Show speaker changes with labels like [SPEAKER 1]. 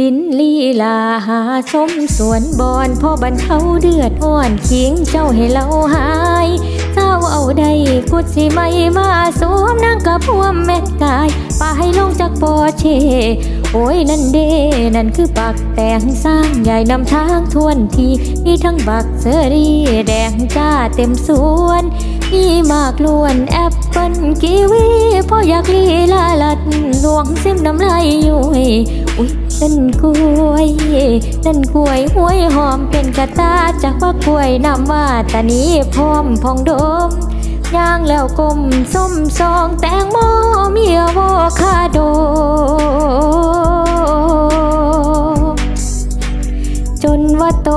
[SPEAKER 1] ลิ้นลีลาหาสมสวนบอนพ่อบรรเทาเดือดอ่อนเคียงเจ้าให้เราหาย เจ้าเอาได้กุดสิไม่มาสวมนางกับพวมแม่กายป่าให้ลงจากปอเช โอ้ยนั่นเดนั่นคือปักแต่งสร้างใหญ่นำทางทวนทีมีทั้งบักเซอรี่แดงจ้าเต็มสวน มีมากล้วนแอปเปิลกีวีพ่อย กลีลาลัดลวงเส้นน้ำลายยุยอุ้ยนั่นกล้วยนั่นกล้วยห้วยหอมเป็นกระตาจากว่ากล้วยนำว่าตานี้พร้อมพองดมย่างแล้วกลมส้มซองแตงโมเมีอะโวคาโด จนว่าโต